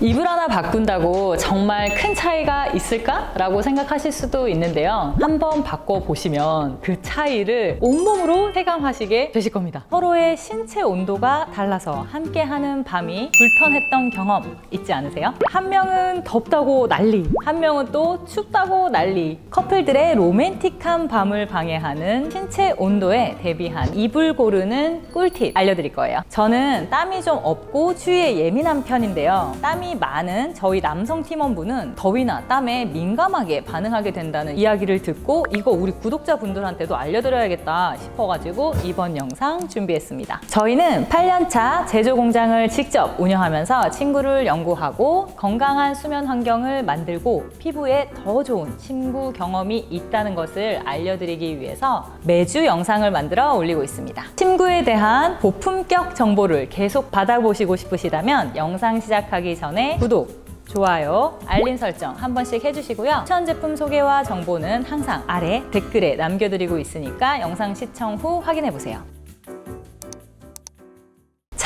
이불 하나 바꾼다고 정말 큰 차이가 있을까? 라고 생각하실 수도 있는데요. 한번 바꿔보시면 그 차이를 온몸으로 체감하시게 되실 겁니다. 서로의 신체 온도가 달라서 함께하는 밤이 불편했던 경험 있지 않으세요? 한 명은 덥다고 난리, 한 명은 또 춥다고 난리. 커플들의 로맨틱한 밤을 방해하는 신체 온도에 대비한 이불 고르는 꿀팁 알려드릴 거예요. 저는 땀이 좀 없고 추위에 예민한 편인데요. 땀이 많은 저희 남성 팀원분은 더위나 땀에 민감하게 반응하게 된다는 이야기를 듣고 이거 우리 구독자분들한테도 알려드려야겠다 싶어가지고 이번 영상 준비했습니다. 저희는 8년차 제조 공장을 직접 운영하면서 친구를 연구하고 건강한 수면 환경을 만들고 피부에 더 좋은 침구 경험이 있다는 것을 알려드리기 위해서 매주 영상을 만들어 올리고 있습니다. 침구에 대한 고품격 정보를 계속 받아보시고 싶으시다면 영상 시작하기 전에 구독, 좋아요, 알림 설정 한 번씩 해주시고요. 추천 제품 소개와 정보는 항상 아래 댓글에 남겨드리고 있으니까 영상 시청 후 확인해보세요.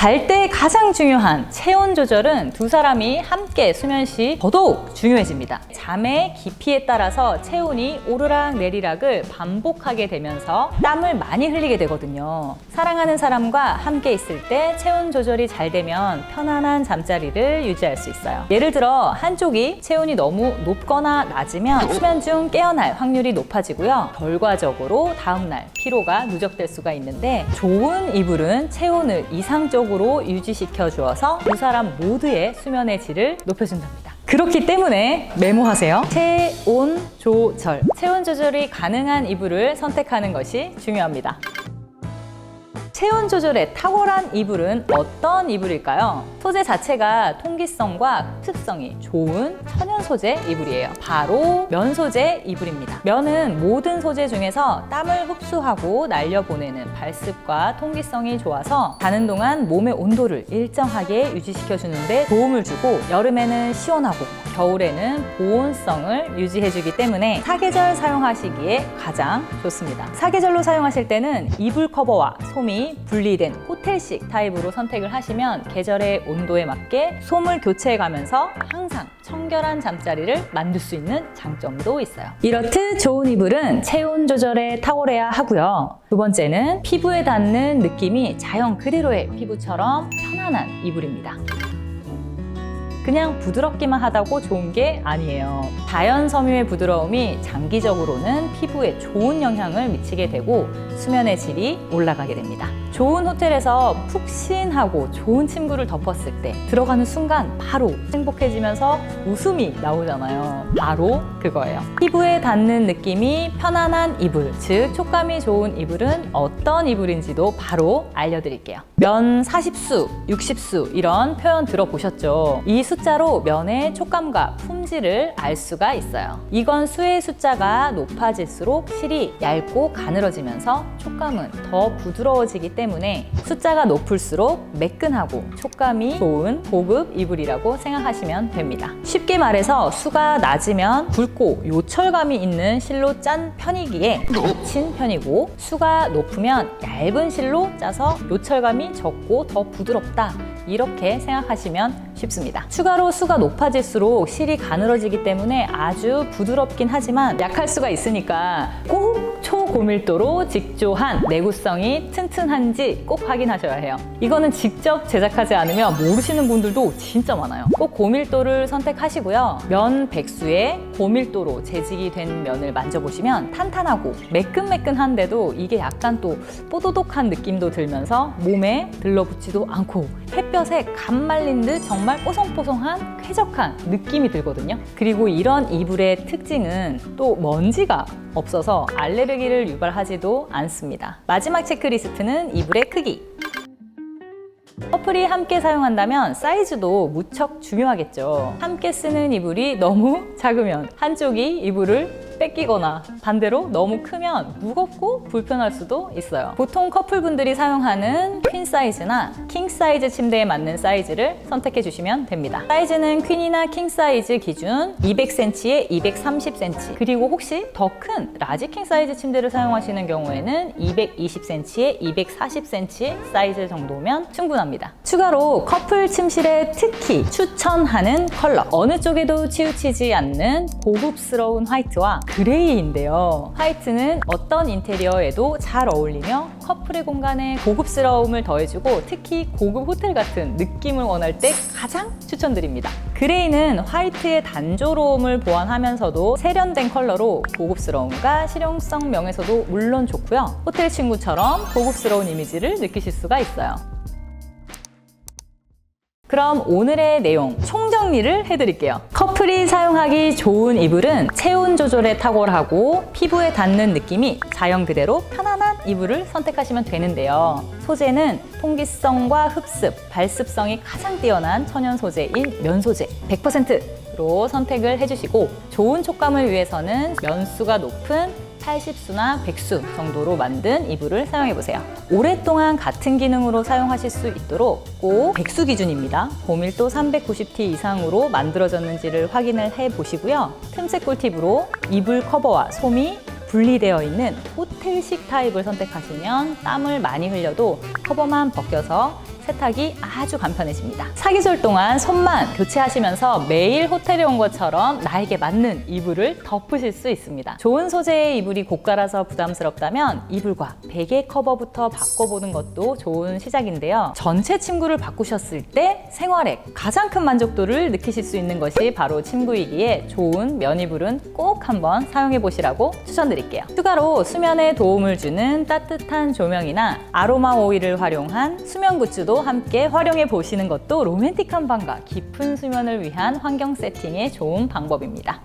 잘 때 가장 중요한 체온 조절은 두 사람이 함께 수면 시 더더욱 중요해집니다. 잠의 깊이에 따라서 체온이 오르락 내리락을 반복하게 되면서 땀을 많이 흘리게 되거든요. 사랑하는 사람과 함께 있을 때 체온 조절이 잘 되면 편안한 잠자리를 유지할 수 있어요. 예를 들어 한쪽이 체온이 너무 높거나 낮으면 수면 중 깨어날 확률이 높아지고요. 결과적으로 다음날 피로가 누적될 수가 있는데 좋은 이불은 체온을 이상적으로 유지시켜 주어서 두 사람 모두의 수면의 질을 높여준답니다. 그렇기 때문에 메모하세요. 체온 조절. 체온 조절이 가능한 이불을 선택하는 것이 중요합니다. 체온 조절에 탁월한 이불은 어떤 이불일까요? 소재 자체가 통기성과 흡습성이 좋은 천연 소재 이불이에요. 바로 면 소재 이불입니다. 면은 모든 소재 중에서 땀을 흡수하고 날려보내는 발습과 통기성이 좋아서 자는 동안 몸의 온도를 일정하게 유지시켜 주는데 도움을 주고 여름에는 시원하고 겨울에는 보온성을 유지해주기 때문에 사계절 사용하시기에 가장 좋습니다. 사계절로 사용하실 때는 이불 커버와 솜이 분리된 호텔식 타입으로 선택을 하시면 계절의 온도에 맞게 솜을 교체해가면서 항상 청결한 잠자리를 만들 수 있는 장점도 있어요. 이렇듯 좋은 이불은 체온 조절에 탁월해야 하고요. 두 번째는 피부에 닿는 느낌이 자연 그대로의 피부처럼 편안한 이불입니다. 그냥 부드럽기만 하다고 좋은 게 아니에요. 자연 섬유의 부드러움이 장기적으로는 피부에 좋은 영향을 미치게 되고 수면의 질이 올라가게 됩니다. 좋은 호텔에서 푹신하고 좋은 침구를 덮었을 때 들어가는 순간 바로 행복해지면서 웃음이 나오잖아요. 바로 그거예요. 피부에 닿는 느낌이 편안한 이불, 즉 촉감이 좋은 이불은 어떤 이불인지도 바로 알려드릴게요. 면 40수, 60수 이런 표현 들어보셨죠? 이 숫자로 면의 촉감과 품질을 알 수가 있어요. 이건 수의 숫자가 높아질수록 실이 얇고 가늘어지면서 촉감은 더 부드러워지기 때문에 숫자가 높을수록 매끈하고 촉감이 좋은 고급 이불이라고 생각하시면 됩니다. 쉽게 말해서 수가 낮으면 굵고 요철감이 있는 실로 짠 편이기에 미친 편이고 수가 높으면 얇은 실로 짜서 요철감이 적고 더 부드럽다. 이렇게 생각하시면 쉽습니다. 추가로 수가 높아질수록 실이 가늘어지기 때문에 아주 부드럽긴 하지만 약할 수가 있으니까 꼭 초고밀도로 직조한 내구성이 튼튼한지 꼭 확인하셔야 해요. 이거는 직접 제작하지 않으면 모르시는 분들도 진짜 많아요. 꼭 고밀도를 선택하시고요. 면 백수에 고밀도로 재직이 된 면을 만져보시면 탄탄하고 매끈매끈한데도 이게 약간 또 뽀도독한 느낌도 들면서 몸에 들러붙지도 않고 햇볕에 감 말린 듯 정말 뽀송뽀송한 쾌적한 느낌이 들거든요. 그리고 이런 이불의 특징은 또 먼지가 없어서 알레르기 를 유발하지도 않습니다. 마지막 체크리스트는 이불의 크기. 커플이 함께 사용한다면 사이즈도 무척 중요하겠죠. 함께 쓰는 이불이 너무 작으면 한쪽이 이불을 뺏기거나 반대로 너무 크면 무겁고 불편할 수도 있어요. 보통 커플분들이 사용하는 퀸 사이즈나 킹 사이즈 침대에 맞는 사이즈를 선택해 주시면 됩니다. 사이즈는 퀸이나 킹 사이즈 기준 200cm에 230cm 그리고 혹시 더 큰 라지 킹 사이즈 침대를 사용하시는 경우에는 220cm에 240cm 사이즈 정도면 충분합니다. 합니다. 추가로 커플 침실에 특히 추천하는 컬러. 어느 쪽에도 치우치지 않는 고급스러운 화이트와 그레이인데요. 화이트는 어떤 인테리어에도 잘 어울리며 커플의 공간에 고급스러움을 더해주고 특히 고급 호텔 같은 느낌을 원할 때 가장 추천드립니다. 그레이는 화이트의 단조로움을 보완하면서도 세련된 컬러로 고급스러움과 실용성 면에서도 물론 좋고요. 호텔 친구처럼 고급스러운 이미지를 느끼실 수가 있어요. 그럼 오늘의 내용 총정리를 해드릴게요. 커플이 사용하기 좋은 이불은 체온 조절에 탁월하고 피부에 닿는 느낌이 자연 그대로 편안한 이불을 선택하시면 되는데요. 소재는 통기성과 흡습, 발습성이 가장 뛰어난 천연 소재인 면 소재 100%로 선택을 해주시고 좋은 촉감을 위해서는 면수가 높은 80수나 100수 정도로 만든 이불을 사용해 보세요. 오랫동안 같은 기능으로 사용하실 수 있도록 꼭 100수 기준입니다. 고밀도 390T 이상으로 만들어졌는지를 확인을 해 보시고요. 틈새 꿀팁으로 이불 커버와 솜이 분리되어 있는 호텔식 타입을 선택하시면 땀을 많이 흘려도 커버만 벗겨서 세탁이 아주 간편해집니다. 사계절 동안 손만 교체하시면서 매일 호텔에 온 것처럼 나에게 맞는 이불을 덮으실 수 있습니다. 좋은 소재의 이불이 고가라서 부담스럽다면 이불과 베개 커버부터 바꿔보는 것도 좋은 시작인데요. 전체 침구를 바꾸셨을 때 생활에 가장 큰 만족도를 느끼실 수 있는 것이 바로 침구이기에 좋은 면 이불은 꼭 한번 사용해 보시라고 추천드릴게요. 추가로 수면에 도움을 주는 따뜻한 조명이나 아로마 오일을 활용한 수면 굿즈도 함께 활용해 보시는 것도 로맨틱한 밤과 깊은 수면을 위한 환경 세팅에 좋은 방법입니다.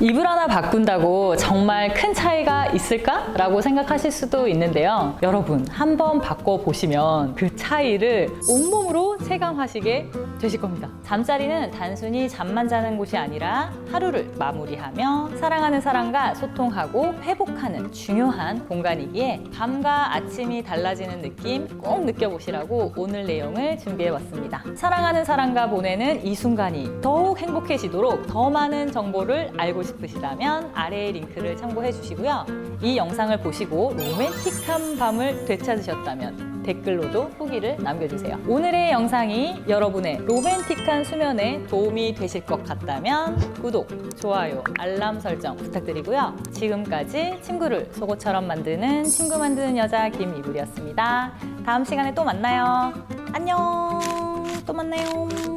이불 하나 바꾼다고 정말 큰 차이가 있을까? 라고 생각하실 수도 있는데요. 여러분, 한번 바꿔보시면 그 차이를 온몸으로 체감하시게 되실 겁니다. 잠자리는 단순히 잠만 자는 곳이 아니라 하루를 마무리하며 사랑하는 사람과 소통하고 회복하는 중요한 공간이기에 밤과 아침이 달라지는 느낌 꼭 느껴보시라고 오늘 내용을 준비해봤습니다. 사랑하는 사람과 보내는 이 순간이 더욱 행복해지도록 더 많은 정보를 알고 싶으시다면 아래의 링크를 참고해 주시고요. 이 영상을 보시고 로맨틱한 밤을 되찾으셨다면 댓글로도 후기를 남겨주세요. 오늘의 영상이 여러분의 로맨틱한 수면에 도움이 되실 것 같다면 구독, 좋아요, 알람 설정 부탁드리고요. 지금까지 친구를 속옷처럼 만드는 친구 만드는 여자 김이불이었습니다. 다음 시간에 또 만나요. 안녕. 또 만나요.